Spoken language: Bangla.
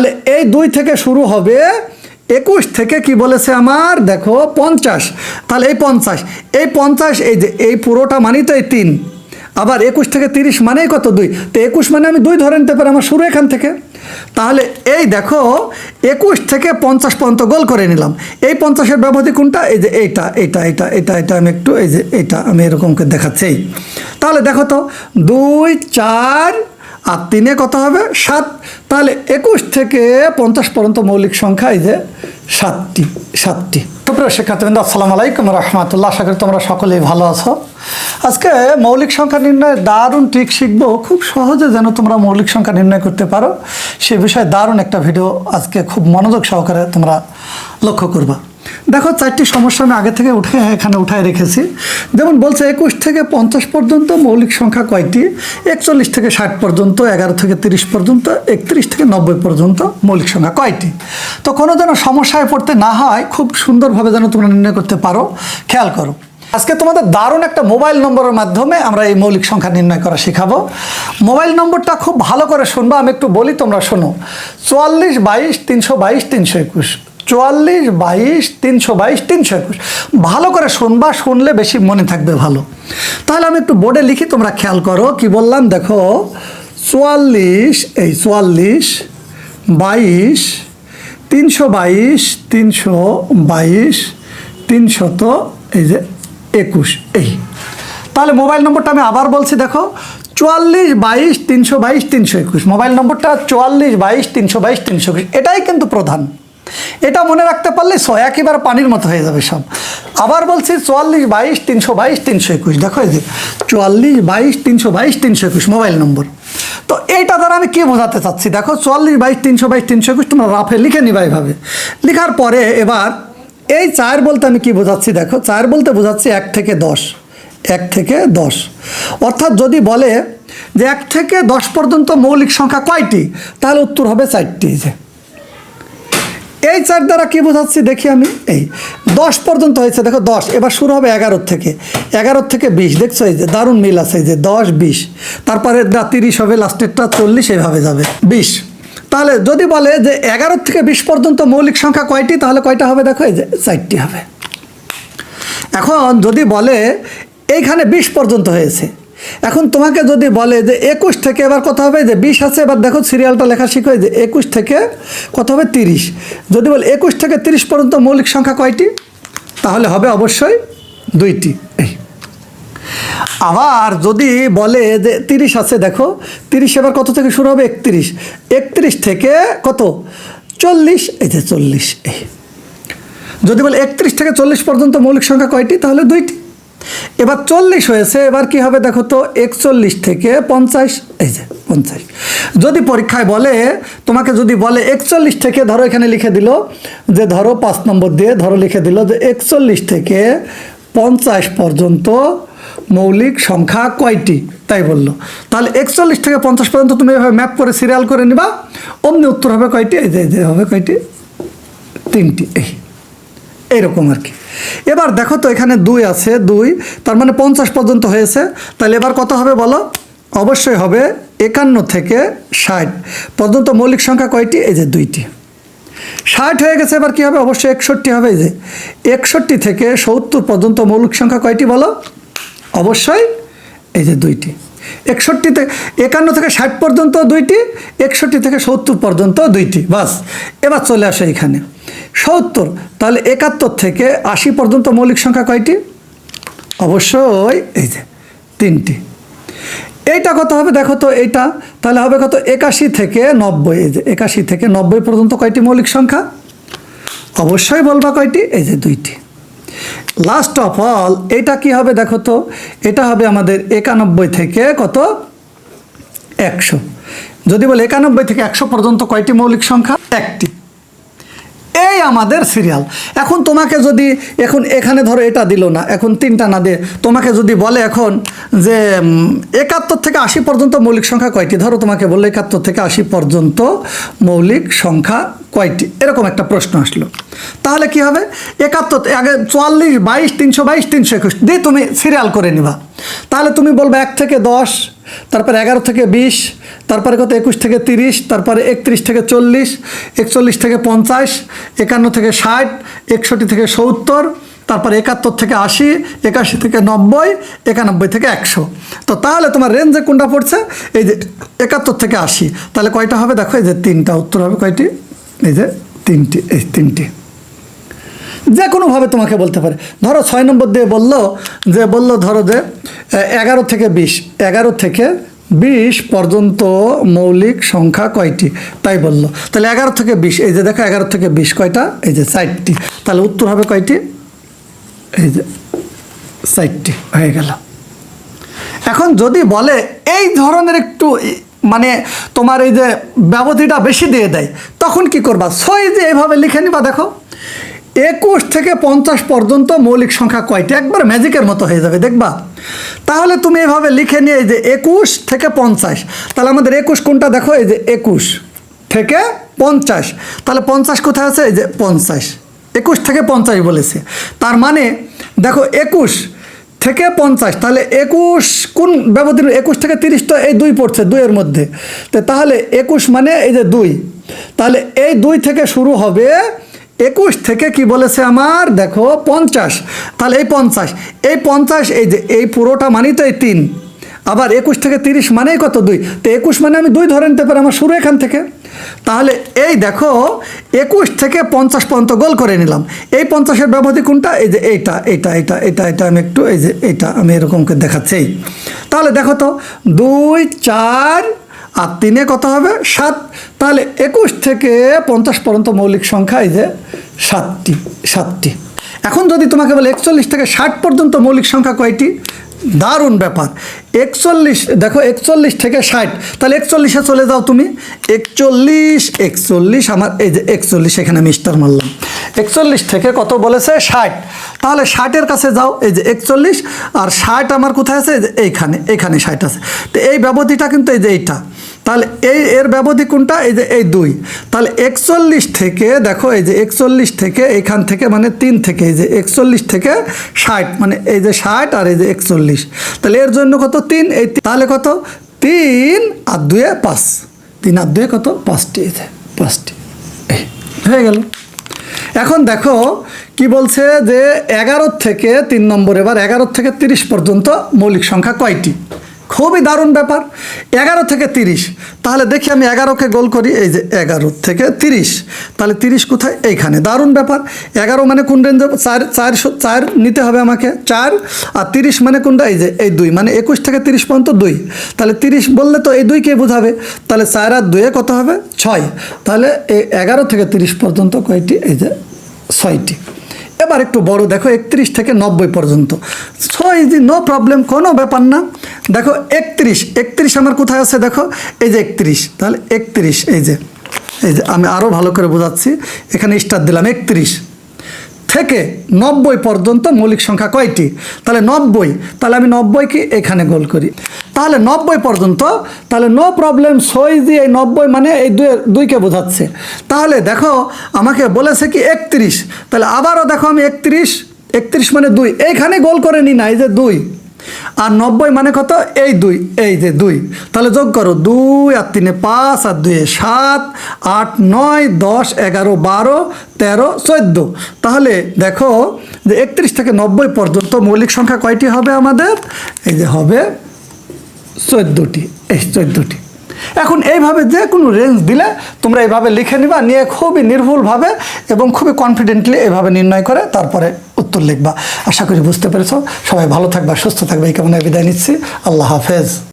তাহলে এই দুই থেকে শুরু হবে একুশ থেকে কি বলেছে আমার? দেখো, পঞ্চাশ। তাহলে এই পঞ্চাশ। এই পঞ্চাশ, এই যে এই পুরোটা মানেই তো এই তিন। আবার একুশ থেকে তিরিশ মানেই কত দুই? তো একুশ মানে আমি দুই ধরে নিতে পারি আমার শুরু এখান থেকে। তাহলে এই দেখো, একুশ থেকে পঞ্চাশ পর্যন্ত গোল করে নিলাম। এই পঞ্চাশের ব্যবধি কোনটা? এই যে এইটা এইটা এইটা এটা এটা আমি একটু, এই যে এইটা আমি এরকম করে দেখাচ্ছি। তাহলে দেখো তো, দুই, চার আর তিনে কত হবে সাত। তাহলে একুশ থেকে পঞ্চাশ পর্যন্ত মৌলিক সংখ্যা এই যে সাতটি সাতটি। তো প্রিয় শিক্ষার্থীবৃন্দ, আসসালামু আলাইকুম রহমতুল্লাহ। আশা করি তোমরা সকলেই ভালো আছো। আজকে মৌলিক সংখ্যা নির্ণয়ের দারুণ ট্রিক শিখব। খুব সহজে যেন তোমরা মৌলিক সংখ্যা নির্ণয় করতে পারো। সে বিষয়ে দারুণ একটা ভিডিও আজকে খুব মনোযোগ সহকারে তোমরা লক্ষ্য করবা। দেখো, চারটি সমস্যা আমি আগে থেকে উঠে এখানে উঠায় রেখেছি। যেমন বলছে, একুশ থেকে পঞ্চাশ পর্যন্ত মৌলিক সংখ্যা কয়টি? একচল্লিশ থেকে ষাট পর্যন্ত, এগারো থেকে তিরিশ পর্যন্ত, একত্রিশ থেকে নব্বই পর্যন্ত মৌলিক সংখ্যা কয়টি? তো কোনো যেন সমস্যায় পড়তে না হয়, খুব সুন্দরভাবে যেন তোমরা নির্ণয় করতে পারো, খেয়াল করো। আজকে তোমাদের দারুণ একটা মোবাইল নম্বরের মাধ্যমে আমরা এই মৌলিক সংখ্যা নির্ণয় করা শেখাবো। মোবাইল নম্বরটা খুব ভালো করে শুনব, আমি একটু বলি, তোমরা শোনো। চুয়াল্লিশ, বাইশ, তিনশো বাইশ, তিনশো একুশ। চুয়াল্লিশ, বাইশ, তিনশো বাইশ, তিনশো একুশ। ভালো করে শুনবা, শুনলে বেশি মনে থাকবে ভালো। তাহলে আমি একটু বোর্ডে লিখি, তোমরা খেয়াল করো, কি বললাম? দেখো, চুয়াল্লিশ, এই চুয়াল্লিশ, বাইশ, তিনশো বাইশ তিনশো বাইশ তিনশত এই যে একুশ, এই। তাহলে মোবাইল নম্বরটা আমি আবার বলছি, দেখো, চুয়াল্লিশ, বাইশ, তিনশো বাইশ, তিনশো একুশ। মোবাইল নম্বরটা চুয়াল্লিশ, বাইশ, তিনশো বাইশ, তিনশো একুশ। এটাই কিন্তু প্রধান। এটা মনে রাখতে পারলে ছ একেবারে পানির মতো হয়ে যাবে সব। আবার বলছি চুয়াল্লিশ বাইশ তিনশো বাইশ তিনশো একুশ। দেখো এই যে, চুয়াল্লিশ বাইশ তিনশো বাইশ তিনশো একুশ মোবাইল নম্বর। তো এইটা দ্বারা আমি কি বোঝাতে চাচ্ছি? দেখো চুয়াল্লিশ বাইশ তিনশো বাইশ তিনশো একুশ তোমরা রাফে লিখে নিবা এইভাবে। লেখার পরে এবার এই চার বলতে আমি কি বোঝাচ্ছি? দেখো চার বলতে বোঝাচ্ছি এক থেকে দশ। এক থেকে দশ। অর্থাৎ যদি বলে যে এক থেকে দশ পর্যন্ত মৌলিক সংখ্যা কয়টি? তাহলে উত্তর হবে চারটি যে। এই চার দ্বারা কী বোঝাচ্ছি? দেখি আমি। এই, দশ পর্যন্ত হয়েছে। দেখো, দশ। এবার শুরু হবে এগারোর থেকে। এগারোর থেকে বিশ। দেখছ? এই যে, দারুণ মিল আছে। এই যে, দশ, বিশ। তারপরে দা তিরিশ হবে, লাস্টেরটা চল্লিশ এইভাবে যাবে। বিশ। তাহলে যদি বলে যে এগারো থেকে বিশ পর্যন্ত মৌলিক সংখ্যা কয়টি, তাহলে কয়টা হবে? দেখো, এই যে, চারটি হবে। এখন যদি বলে, এইখানে বিশ পর্যন্ত হয়েছে। এখন তোমাকে যদি বলে যে একুশ থেকে এবার কত হবে, যে বিশ আছে, এবার দেখো সিরিয়ালটা লেখা শিখো যে একুশ থেকে কত হবে তিরিশ। যদি বলে একুশ থেকে তিরিশ পর্যন্ত মৌলিক সংখ্যা কয়টি? তাহলে হবে অবশ্যই দুইটি। এই। আবার যদি বলে যে তিরিশ আছে, দেখো, তিরিশ এবার কত থেকে শুরু হবে? একত্রিশ। একত্রিশ থেকে কত? চল্লিশ। এই যে চল্লিশ। এই। যদি বলে একত্রিশ থেকে চল্লিশ পর্যন্ত মৌলিক সংখ্যা কয়টি? তাহলে দুইটি। এবার চল্লিশ হয়েছে, এবার কি হবে দেখো তো, একচল্লিশ থেকে পঞ্চাশ, এই যে পঞ্চাশ। যদি পরীক্ষায় বলে, তোমাকে যদি বলে একচল্লিশ থেকে, ধরো এখানে লিখে দিল, যে ধরো পাঁচ নম্বর দিয়ে ধরো লিখে দিল যে একচল্লিশ থেকে পঞ্চাশ পর্যন্ত মৌলিক সংখ্যা কয়টি? তাই বলল। তাহলে একচল্লিশ থেকে পঞ্চাশ পর্যন্ত তুমি এভাবে ম্যাপ করে সিরিয়াল করে নিবা, অমনি উত্তর হবে কয়টি? এই যে হবে কয়টি? তিনটি, এই। এইরকম আর কি। এবার দেখো তো এখানে দুই আছে, দুই, তার মানে পঞ্চাশ পর্যন্ত হয়েছে। তাহলে এবার কত হবে বলো? অবশ্যই হবে একান্ন থেকে ষাট পর্যন্ত মৌলিক সংখ্যা কয়টি? এই যে দুইটি। ষাট হয়ে গেছে, এবার কী হবে? অবশ্যই একষট্টি হবে এই যে। একষট্টি থেকে সত্তর পর্যন্ত মৌলিক সংখ্যা কয়টি বলো? অবশ্যই এই যে দুইটি। একষট্টিতে একান্ন থেকে ষাট পর্যন্ত দুইটি, একষট্টি থেকে সত্তর পর্যন্ত দুইটি। বাস, এবার চলে আসে এখানে। সত্তর, তাহলে একাত্তর থেকে আশি পর্যন্ত মৌলিক সংখ্যা কয়টি? অবশ্যই এই যে তিনটি। এইটা কত হবে? দেখো তো এইটা, তাহলে হবে কত? একাশি থেকে নব্বই। এই যে একাশি থেকে নব্বই পর্যন্ত কয়টি মৌলিক সংখ্যা? অবশ্যই বলবা কয়টি? এই যে দুইটি। লাস্ট অফ অল এটা কি হবে? দেখো তো, এটা হবে আমাদের একানব্বই থেকে কত? একশো। যদি বলে একানব্বই থেকে একশো পর্যন্ত কয়টি মৌলিক সংখ্যা? একটি। আমাদের সিরিয়াল। এখন তোমাকে যদি, এখন এখানে ধরো এটা দিল না, এখন তিনটা না দিয়ে, তোমাকে যদি বলে এখন যে একাত্তর থেকে আশি পর্যন্ত মৌলিক সংখ্যা কয়টি? ধরো তোমাকে বলল একাত্তর থেকে আশি পর্যন্ত মৌলিক সংখ্যা কয়টি? এরকম একটা প্রশ্ন আসলো। তাহলে কি হবে? একাত্তর, আগে চুয়াল্লিশ, বাইশ, তিনশো বাইশ, তিনশো একুশ, দিয়ে তুমি সিরিয়াল করে নিবা। তাহলে তুমি বলবে এক থেকে দশ তারপরে এগারো থেকে বিশ, তারপরে কত? একুশ থেকে তিরিশ, তারপরে একত্রিশ থেকে চল্লিশ, একচল্লিশ থেকে পঞ্চাশ, একান্ন থেকে ষাট, একষট্টি থেকে সত্তর, তারপরে একাত্তর থেকে আশি, একাশি থেকে নব্বই, একানব্বই থেকে একশো। তো তাহলে তোমার রেঞ্জে কোনটা পড়ছে? এই যে একাত্তর থেকে আশি। তাহলে কয়টা হবে? দেখো, এই যে তিনটা, উত্তর হবে কয়টি? এই যে তিনটি, এই তিনটি। যে কোনোভাবে তোমাকে বলতে পারে। ধরো ছয় নম্বর দিয়ে বলল যে, বলল ধরো যে, এগারো থেকে বিশ, এগারো থেকে বিশ পর্যন্ত মৌলিক সংখ্যা কয়টি? তাই বলল। তাহলে এগারো থেকে বিশ, এই যে দেখো এগারো থেকে বিশ কয়টা? এই যে চারটি তাহলে উত্তর হবে কয়টি? এই যে চারটি হয়ে গেল। এখন যদি বলে এই ধরনের একটু মানে তোমার এই যে ব্যবধিটা বেশি দিয়ে দেয়, তখন কি করবা? ছয় যে এইভাবে লিখে নিবা, দেখো। একুশ থেকে পঞ্চাশ পর্যন্ত মৌলিক সংখ্যা কয়টি? একবার ম্যাজিকের মতো হয়ে যাবে, দেখবা? তাহলে তুমি এভাবে লিখে নিয়ে এই যে একুশ থেকে পঞ্চাশ, তাহলে আমাদের একুশ কোনটা? দেখো, এই যে একুশ থেকে পঞ্চাশ, তাহলে পঞ্চাশ কোথায় আছে? এই যে পঞ্চাশ, একুশ থেকে পঞ্চাশ বলেছে। তার মানে দেখো, একুশ থেকে পঞ্চাশ, তাহলে একুশ কোন ব্যবধান? একুশ থেকে তিরিশ তো এই দুই পড়ছে, দুইয়ের মধ্যে। তো তাহলে একুশ মানে এই যে দুই, তাহলে এই দুই থেকে শুরু হবে একুশ থেকে কি বলেছে আমার? দেখো, পঞ্চাশ। তাহলে এই পঞ্চাশ। এই পঞ্চাশ, এই যে, এই পুরোটা মানেই তো এই তিন। আবার একুশ থেকে তিরিশ মানেই কত দুই? তো একুশ মানে আমি দুই ধরে নিতে পারি আমার শুরু এখান থেকে। তাহলে এই দেখো, একুশ থেকে পঞ্চাশ পর্যন্ত গোল করে নিলাম। এই পঞ্চাশের ব্যবধি কোনটা? এই যে এইটা এইটা এইটা এটা এটা আমি একটু, এই যে এইটা, আমি এরকম করে দেখাচ্ছি। তাহলে দেখো তো, দুই, চার আর তিনে কত হবে? সাত। তাহলে একুশ থেকে পঞ্চাশ পর্যন্ত মৌলিক সংখ্যা এই যে সাতটি সাতটি। এখন যদি তোমাকে বলে একচল্লিশ থেকে ষাট পর্যন্ত মৌলিক সংখ্যা কয়টি? দারুণ ব্যাপার। একচল্লিশ, দেখো একচল্লিশ থেকে ষাট। তাহলে একচল্লিশে চলে যাও তুমি। একচল্লিশ একচল্লিশ, আমার এই যে একচল্লিশ এখানে আমি স্টার মারলাম। একচল্লিশ থেকে কত বলেছে? ষাট। তাহলে ষাটের কাছে যাও, এই যে একচল্লিশ। আর ষাট আমার কোথায় আছে? যে এইখানে এইখানে ষাট আছে। তো এই ব্যবধিটা কিন্তু এই যে এইটা। তাহলে এই, এর ব্যবধি কোনটা? এই যে এই দুই। তাহলে একচল্লিশ থেকে, দেখো, এই যে একচল্লিশ থেকে এখান থেকে মানে তিন থেকে, এই যে একচল্লিশ থেকে ষাট মানে এই যে ষাট আর এই যে একচল্লিশ। তাহলে এর জন্য কত? তিন। এই তাহলে কত? তিন আর দুয়ে পাঁচ। তিন আর দুয়ে কত? পাঁচটি পাঁচটি। হয়ে গেল। এখন দেখো, কি বলছে যে এগারো থেকে তিন নম্বর, এবার এগারো থেকে তিরিশ পর্যন্ত মৌলিক সংখ্যা কয়টি? খুবই দারুণ ব্যাপার। এগারো থেকে তিরিশ। তাহলে দেখি আমি এগারোকে গোল করি, এই যে এগারো থেকে তিরিশ। তাহলে তিরিশ কোথায়? এইখানে। দারুণ ব্যাপার। এগারো মানে কোন রেঞ্জ চার চার চার নিতে হবে আমাকে। চার আর তিরিশ মানে কোনটা? এই যে, এই দুই। মানে একুশ থেকে তিরিশ পর্যন্ত দুই। তাহলে তিরিশ বললে তো এই দুইকে বোঝাবে। তাহলে চার আর দুয়ে কত হবে? ছয়। তাহলে এই এগারো থেকে তিরিশ পর্যন্ত কয়টি? এই যে ছয়টি। এবার একটু বড় দেখো, একত্রিশ থেকে নব্বই পর্যন্ত। সো ইজি নো প্রবলেম কোনো ব্যাপার না। দেখো একত্রিশ একত্রিশ আমার কোথায় আছে দেখো? এই যে একত্রিশ, তাহলে একত্রিশ, এই যে এই যে, আমি আরও ভালো করে বোঝাচ্ছি। এখানে স্টার দিলাম, একত্রিশ। থেকে নব্বই পর্যন্ত মৌলিক সংখ্যা কয়টি? তাহলে নব্বই, তাহলে আমি নব্বইকে এখানে গোল করি। তাহলে নব্বই পর্যন্ত, তাহলে নো প্রবলেম সই দিয়ে এই নব্বই মানে এই দুই দুইকে বোঝাচ্ছে। তাহলে দেখো, আমাকে বলেছে কি একত্রিশ, তাহলে আবারও দেখো আমি একত্রিশ একত্রিশ মানে দুই। এইখানে গোল করে নি না, এই যে দুই। আর নব্বই মানে কত? এই দুই, এই যে দুই। তাহলে যোগ করো দুই আর তিনে পাঁচ আর দুয়ে সাত, আট, নয়, দশ, এগারো, বারো, তেরো, চোদ্দ। তাহলে দেখো যে একত্রিশ থেকে নব্বই পর্যন্ত মৌলিক সংখ্যা কয়টি হবে আমাদের? এই যে হবে চোদ্দোটি, এই চোদ্দোটি। এখন এইভাবে যে কোনো রেঞ্জ দিলে তোমরা এইভাবে লিখে নিবা, নিয়ে খুবই নির্ভুলভাবে এবং খুবই কনফিডেন্টলি এভাবে নির্ণয় করে তারপরে উত্তর লিখবা। আশা করি বুঝতে পেরেছ। সবাই ভালো থাকবা, সুস্থ থাকবে। এই কেমন বিদায় নিচ্ছি। আল্লাহ হাফেজ।